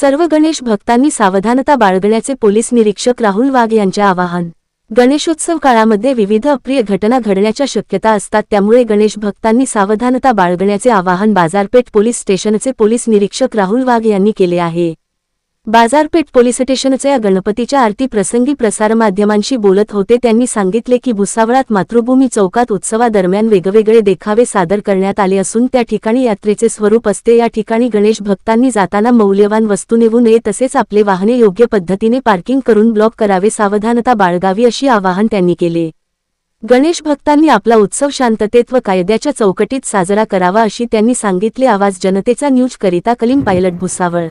सर्व गणेश भक्तांनी सावधानता बाळगण्याचे पोलीस निरीक्षक राहुल वाघ यांचे आवाहन. गणेशोत्सव काळामध्ये विविध अप्रिय घटना घडण्याच्या शक्यता असतात त्यामुळे गणेश भक्तांनी सावधानता बाळगण्याचे आवाहन बाजारपेठ पोलीस स्टेशनचे पोलीस निरीक्षक राहुल वाघ यांनी केले आहे. बाजारपेठ पोलीस स्टेशनचे या गणपतीच्या आरती प्रसंगी प्रसारमाध्यमांशी बोलत होते. त्यांनी सांगितले की भुसावळात मातृभूमी चौकात उत्सवादरम्यान वेगवेगळे देखावे सादर करण्यात आले असून त्या ठिकाणी यात्रेचे स्वरूप असते. या ठिकाणी गणेश भक्तांनी जाताना मौल्यवान वस्तू नेऊ नये तसेच आपले वाहने योग्य पद्धतीने पार्किंग करून ब्लॉक करावे सावधानता बाळगावी अशी आवाहन त्यांनी केले. गणेश भक्तांनी आपला उत्सव शांततेत व कायद्याच्या चौकटीत साजरा करावा अशी त्यांनी सांगितले. आवाज जनतेचा न्यूज करिता कलीम पायलट भुसावळ.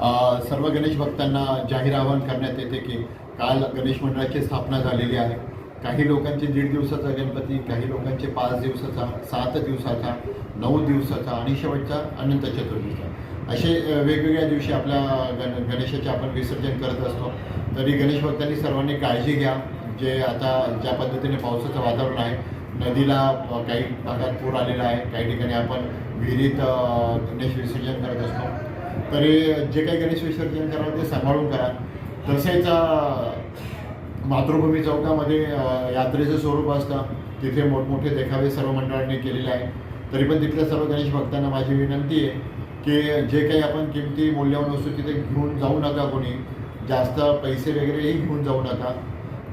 सर्व गणेश भक्तांना जाहीर आवाहन करण्यात येते की काल गणेश मंडळाची स्थापना झालेली आहे. काही लोकांचे दीड दिवसाचा गणपती काही लोकांचे पाच दिवसाचा सात दिवसाचा नऊ दिवसाचा आणि शेवटचा अनंत चतुर्थीचा असे वेगवेगळ्या दिवशी आपल्या गण गणेशाचे आपण विसर्जन करत असतो. तरी गणेश भक्तांनी सर्वांनी काळजी घ्या. जे आता ज्या पद्धतीने पावसाचं वातावरण आहे नदीला काही भागात पूर आलेला आहे. काही ठिकाणी आपण विहिरीत गणेश विसर्जन करत असतो. तरी जे काही गणेश विसर्जन करा ते सांभाळून करा. तसेच मातृभूमी चौकामध्ये यात्रेचं स्वरूप असतं. तिथे मोठमोठे देखावे सर्व मंडळांनी केलेले आहे तरी पण तिथल्या सर्व गणेश भक्तांना माझी विनंती आहे की जे काही आपण किमती मूल्यवान वस्तू तिथे घेऊन जाऊ नका कोणी. जास्त पैसे वगैरेही घेऊन जाऊ नका.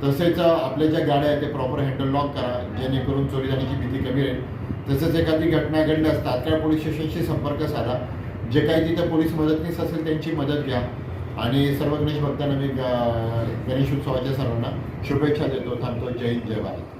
तसेच आपल्या ज्या गाड्या आहेत ते प्रॉपर हँडल लॉक करा. जेणेकरून चोरी जाण्याची भीती कमी राहील. तसेच एखादी घटना घडल्यास तात्काळ पोलीस स्टेशनशी संपर्क साधा. जे काही तिथं पोलीस मदतनीस असेल त्यांची मदत घ्या. आणि सर्व गणेश भक्तांना मी गणेश उत्सवाच्या सर्वांना शुभेच्छा देतो. थांबतो. जय हिंद जय भारत.